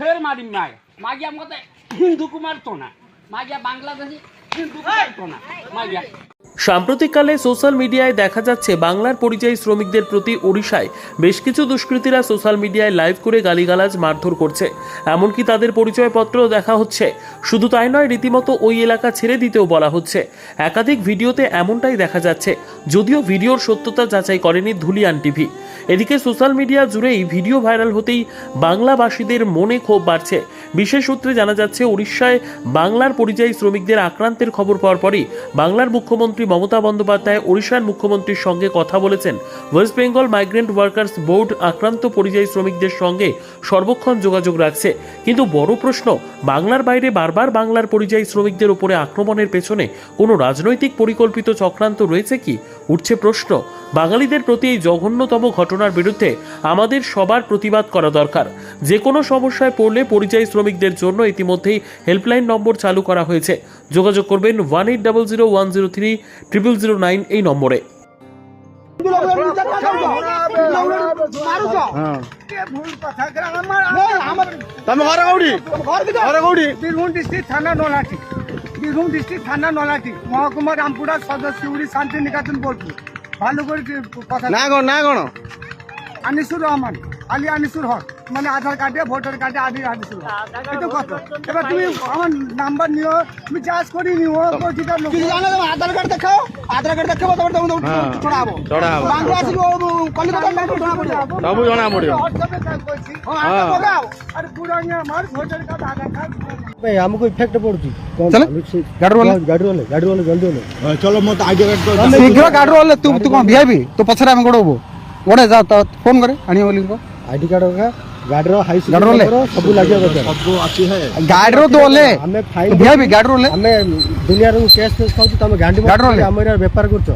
ফের মারি মায় মাগিয়া মতে হিন্দু কুমার তো না। মাগিয়া বাংলাদেশি হিন্দু কুমার তো না। মাগিয়া। সাম্প্রতিককালে সোশ্যাল মিডিয়ায় দেখা যাচ্ছে, বাংলার পরিযায়ী শ্রমিকদের প্রতি ওড়িশায় বেশ কিছু দুষ্কৃতীরা সোশ্যাল মিডিয়ায় লাইভ করে গালিগালাজ মারধর করছে। এমনকি তাদের পরিচয়পত্রও দেখা হচ্ছে। শুধু তাই নয়, রীতিমতো ওই এলাকা ছেড়ে দিতেও বলা হচ্ছে। একাধিক ভিডিওতে এমনটাই দেখা যাচ্ছে, যদিও ভিডিওর সত্যতা যাচাই করেনি ধুলিয়ান টিভি। এদিকে সোশ্যাল মিডিয়া জুড়েই ভিডিও ভাইরাল হতেই বাংলাভাষীদের মনে ক্ষোভ বাড়ছে। বিশেষ সূত্রে জানা যাচ্ছে, উড়িষ্যায় বাংলার পরিযায়ী শ্রমিকদের আক্রান্তের খবর পাওয়ার পরই বাংলার মুখ্যমন্ত্রী মমতা বন্দ্যোপাধ্যায় ওড়িশার মুখ্যমন্ত্রীর সঙ্গে কথা বলেছেন। West Bengal migrant workers board আক্রান্ত পরিযায়ী শ্রমিকদের সঙ্গে সর্বক্ষণ যোগাযোগ রাখছে। কিন্তু বড় প্রশ্ন, বাংলার বাইরে বারবার বাংলার পরিযায়ী শ্রমিকদের উপরে আক্রমণের পেছনে কোনো রাজনৈতিক পরিকল্পিত চক্রান্ত রয়েছে কি? উঠছে প্রশ্ন, বাঙালিদের প্রতি এই জঘন্যতম ঘটনার বিরুদ্ধে আমাদের সবার প্রতিবাদ করা দরকার। যে কোনো সমস্যায় পড়লে পরিযায়ী শ্রমিকদের জন্য ইতিমধ্যেই হেল্পলাইন নম্বর চালু করা হয়েছে। যোগাযোগ করবেন one eight double zero one zero three triple zero nine এই নম্বরে। না গণ আনিসুর রহমান আলী আনিসুর হক। মানে আধার কার্ডে ভোটার কার্ডে আদি আদি ছিল। এটা কত? এবার তুমি আমার নাম্বার নিও তুমি চার্জ করি নিও যেটা লোক আধার কার্ড দেখাও? আধার কার্ড দেখাবো তারপর তখন ছড়াবো। ছড়াবো। বাংলা ছিল কলিকাতার নাম ছড়া পড়ে সবু জনা পড়ে হ্যাঁ। হ্যাঁ। আর পুরাঙ্গে আমার ভোটার কার্ড আধার কার্ড ভাই আমাকে ইফেক্ট পড়ুছি? চলে। গাড়ি ওলে গাড়ি ওলে শীঘ্র গাড়ি ওলে তুই তুই কোন ভিআইপি তো পছরে আমি গড়বো। গড়ে যা ফোন করে আনিও আইডি কার্ড ଗାଡ଼ିର ହାଇ ଗାଡ଼ିର ଲେ ସବୁ ଲାଗିବ ସବୁ ଅଛି ହେ ଗାଡ଼ିର ଦୋ ଲେ ଆମେ ଫାଇନ୍ ଭେ ବି ଗାଡ଼ିର ଲେ ଆମେ ଦୁନିଆରୁ କେସ୍ ଫେସ୍ ଖାଉଛୁ ତମେ ଗାଣ୍ଡି ଗାଡ଼ିର ଲେ ଆମର ବେପାର କରୁଛ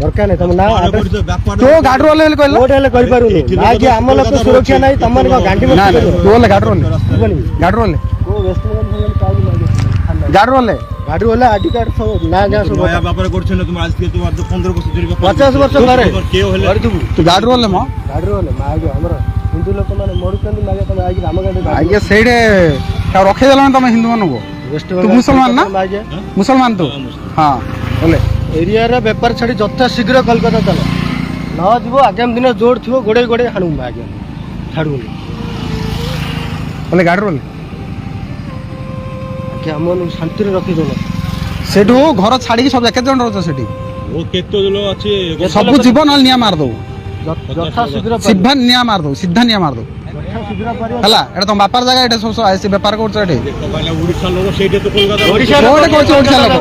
ଦରକାର ନାହିଁ ତମ ନାଁ ତୋ ଗାଡ଼ିର ଲେ କହିଲ କୋଉଠି ହେଲେ କରିପାରୁନି ନା କି ଆମ ଲୋକ ସୁରକ୍ଷା ନାହିଁ ତମର କଣ ଗାଣ୍ଡି ନା ତୋ ଲେ ଗାଡ଼ିର ଲେ ଗାଡ଼ିର ଲେ ଗାଡ଼ିର ଲେ গাড়ি হলে আইডি কার্ড সব না যা সব মায়া ব্যাপারে করছেন না তুমি আজকে তোমার তো 15 বছর ধরে 50 বছর ধরে কেউ হলে গাড়ি তো গাড়ি হলে মা গাড়ি হলে মা আমরা ହିନ୍ଦୁ ଲୋକମାନେ ମରୁଛନ୍ତି ମାଗ ତମେ ଆଇକି ଆମ ଗାଡ଼ି ଆଜ୍ଞା ସେଇଠି ତାକୁ ରଖେଇଦେଲଣି ତମେ ହିନ୍ଦୁମାନଙ୍କୁ ୱେଷ୍ଟବେଙ୍ଗଲ ତୁ ମୁସଲମାନ ନା? ମାଗେ ମୁସଲମାନ ତୁ ହଁ ଓଲେ ଏରିଆରେ ବେପାର ଛାଡ଼ି ଯଥା ଶୀଘ୍ର କଲକାତା ଚାଲ ନ ଯିବ ଆଗାମୀ ଦିନ ଜୋର ଥିବ ଗୋଡ଼େଇ ଗୋଡ଼େଇ ହାଣିବୁ ଆଜ୍ଞା ଛାଡ଼ୁନି ଓଲେ ଗାଡ଼ି ରୋଲେ ଆଜ୍ଞା ଆମମାନଙ୍କୁ ଶାନ୍ତିରେ ରଖିଦେଲ ସେଠୁ ଘର ଛାଡ଼ିକି ସବୁ କେତେ ଜଣ ରହୁଛ ସେଠି ଓ କେତେ ଜଣ ଅଛି ସବୁ ଯିବ ନହେଲେ ନିଆଁ ମାରିଦବୁ ଯଥା ଶୀଘ୍ର ସିଧା ନିଆଁ ମାରିଦବୁ ସିଧା ନିଆଁ ମାରିଦବୁ ଯଥା ଶୀଘ୍ର ପାରିବ ହେଲା ଏଇଟା ତମ ବାପାର ଜାଗା ଏଇଟା ସବୁ ଆସି ବେପାର କରୁଛ ଏଠି ଓଡିଶା ଲୋକ ସେଇଠି ତ କୋଲକାତା ଓଡ଼ିଶାର କୋଉଠି କହୁଛି ଓଡ଼ିଶା ଲୋକ